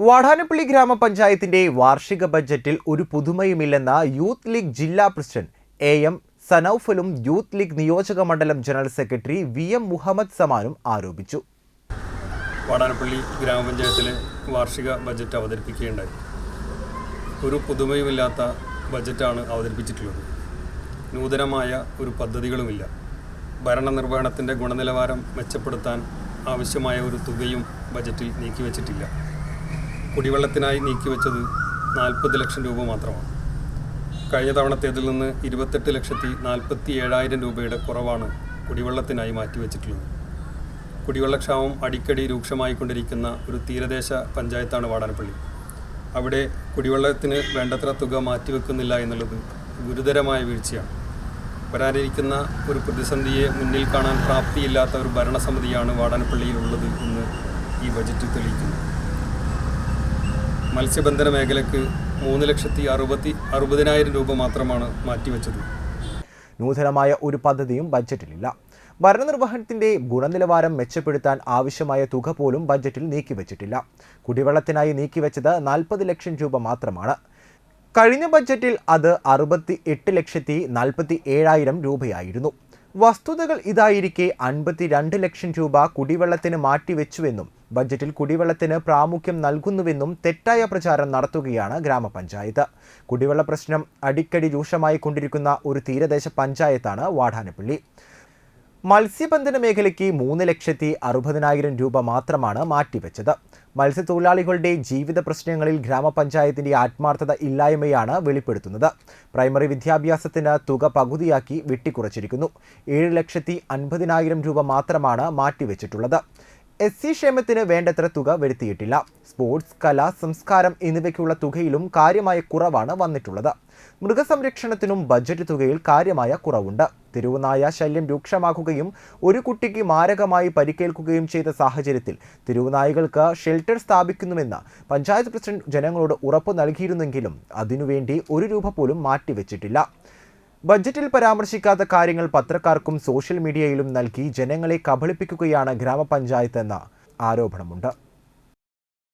വാടാനപ്പള്ളി ഗ്രാമപഞ്ചായത്തിന്റെ വാർഷിക ബജറ്റിൽ ഒരു പുതുമയുമില്ലെന്ന യൂത്ത് ലീഗ് ജില്ലാ പ്രസിഡന്റ് എ എം സനൌഫലും യൂത്ത് ലീഗ് നിയോജക മണ്ഡലം general secretary V M Muhammad സമാനും ആരോപിച്ചു. വാടാനപ്പള്ളി ഗ്രാമപഞ്ചായത്തിലെ വാർഷിക ബജറ്റ് അവതരിപ്പിക്കുകയുണ്ടായി. ഒരു പുതുമയുമില്ലാത്ത ബജറ്റാണ് അവതരിപ്പിച്ചിട്ടുള്ളത്. നൂതനമായ ഒരു പദ്ധതികളുമില്ല. ഭരണനിർവഹണത്തിന്റെ ഗുണനിലവാരം മെച്ചപ്പെടുത്താൻ ആവശ്യമായ ഒരു തുകയും ബജറ്റിൽ നീക്കിവെച്ചിട്ടില്ല. കുടിവെള്ളത്തിനായി നീക്കിവെച്ചത് നാൽപ്പത് ലക്ഷം രൂപ മാത്രമാണ്. കഴിഞ്ഞ തവണത്തേതിൽ നിന്ന് ഇരുപത്തെട്ട് ലക്ഷത്തി നാൽപ്പത്തി ഏഴായിരം രൂപയുടെ കുറവാണ് കുടിവെള്ളത്തിനായി മാറ്റിവെച്ചിട്ടുള്ളത്. കുടിവെള്ളക്ഷാമം അടിക്കടി രൂക്ഷമായിക്കൊണ്ടിരിക്കുന്ന ഒരു തീരദേശ പഞ്ചായത്താണ് വാടാനപ്പള്ളി. അവിടെ കുടിവെള്ളത്തിന് വേണ്ടത്ര തുക മാറ്റിവെക്കുന്നില്ല എന്നുള്ളത് ഗുരുതരമായ വീഴ്ചയാണ്. വരാനിരിക്കുന്ന ഒരു പ്രതിസന്ധിയെ മുന്നിൽ കാണാൻ പ്രാപ്തിയില്ലാത്ത ഒരു ഭരണസമിതിയാണ് വാടാനപ്പള്ളിയിലുള്ളത് എന്ന് ഈ ബജറ്റ് തെളിയിക്കുന്നു. മത്സ്യബന്ധന മേഖലയ്ക്ക് മൂന്ന് ലക്ഷത്തി അറുപത്തി അറുപതിനായിരം രൂപ മാത്രമാണ് മാറ്റിവെച്ചത്. നൂതനമായ ഒരു പദ്ധതിയും ബജറ്റിലില്ല ഭരണനിർവഹണത്തിന്റെ ഗുണനിലവാരം മെച്ചപ്പെടുത്താൻ ആവശ്യമായ തുക പോലും ബജറ്റിൽ നീക്കിവച്ചിട്ടില്ല. കുടിവെള്ളത്തിനായി നീക്കിവെച്ചത് നാൽപ്പത് ലക്ഷം രൂപ മാത്രമാണ്. കഴിഞ്ഞ ബജറ്റിൽ അത് അറുപത്തി എട്ട് ലക്ഷത്തി നാൽപ്പത്തി ഏഴായിരം രൂപയായിരുന്നു. വസ്തുതകൾ ഇതായിരിക്കെ അൻപത്തി രണ്ട് ലക്ഷം രൂപ കുടിവെള്ളത്തിന് മാറ്റിവെച്ചുവെന്നും ബജറ്റിൽ കുടിവെള്ളത്തിന് പ്രാമുഖ്യം നൽകുന്നുവെന്നും തെറ്റായ പ്രചാരം നടത്തുകയാണ് ഗ്രാമപഞ്ചായത്ത്. കുടിവെള്ള പ്രശ്നം അടിക്കടി രൂക്ഷമായി കൊണ്ടിരിക്കുന്ന ഒരു തീരദേശ പഞ്ചായത്താണ് വാടാനപ്പള്ളി. മത്സ്യബന്ധന മേഖലയ്ക്ക് മൂന്ന് ലക്ഷത്തി അറുപതിനായിരം രൂപ മാത്രമാണ് മാറ്റിവെച്ചത്. മത്സ്യത്തൊഴിലാളികളുടെ ജീവിത പ്രശ്നങ്ങളിൽ ഗ്രാമപഞ്ചായത്തിന്റെ ആത്മാർത്ഥത ഇല്ലായ്മയാണ് വെളിപ്പെടുത്തുന്നത്. പ്രൈമറി വിദ്യാഭ്യാസത്തിന് തുക പകുതിയാക്കി വെട്ടിക്കുറച്ചിരിക്കുന്നു. ഏഴ് ലക്ഷത്തി അൻപതിനായിരം രൂപ മാത്രമാണ് മാറ്റിവെച്ചിട്ടുള്ളത്. എസ് സി ക്ഷേമത്തിന് വേണ്ടത്ര തുക വരുത്തിയിട്ടില്ല. സ്പോർട്സ് കല സംസ്കാരം എന്നിവയ്ക്കുള്ള തുകയിലും കാര്യമായ കുറവാണ് വന്നിട്ടുള്ളത്. മൃഗസംരക്ഷണത്തിനും ബജറ്റ് തുകയിൽ കാര്യമായ കുറവുണ്ട്. തിരുവനായ ശല്യം രൂക്ഷമാക്കുകയും ഒരു കുട്ടിക്ക് മാരകമായി പരിക്കേൽക്കുകയും ചെയ്ത സാഹചര്യത്തിൽ തിരുവനായികൾക്ക് ഷെൽട്ടർ സ്ഥാപിക്കുന്നുവെന്ന് പഞ്ചായത്ത് പ്രസിഡന്റ് ജനങ്ങളോട് ഉറപ്പു നൽകിയിരുന്നെങ്കിലും അതിനുവേണ്ടി ഒരു രൂപ പോലും മാറ്റിവെച്ചിട്ടില്ല. ബജറ്റിൽ പരാമർശിക്കാത്ത കാര്യങ്ങൾ പത്രക്കാർക്കും സോഷ്യൽ മീഡിയയിലും നൽകി ജനങ്ങളെ കബളിപ്പിക്കുകയാണ് ഗ്രാമപഞ്ചായത്ത് എന്ന ആരോപണമുണ്ട്.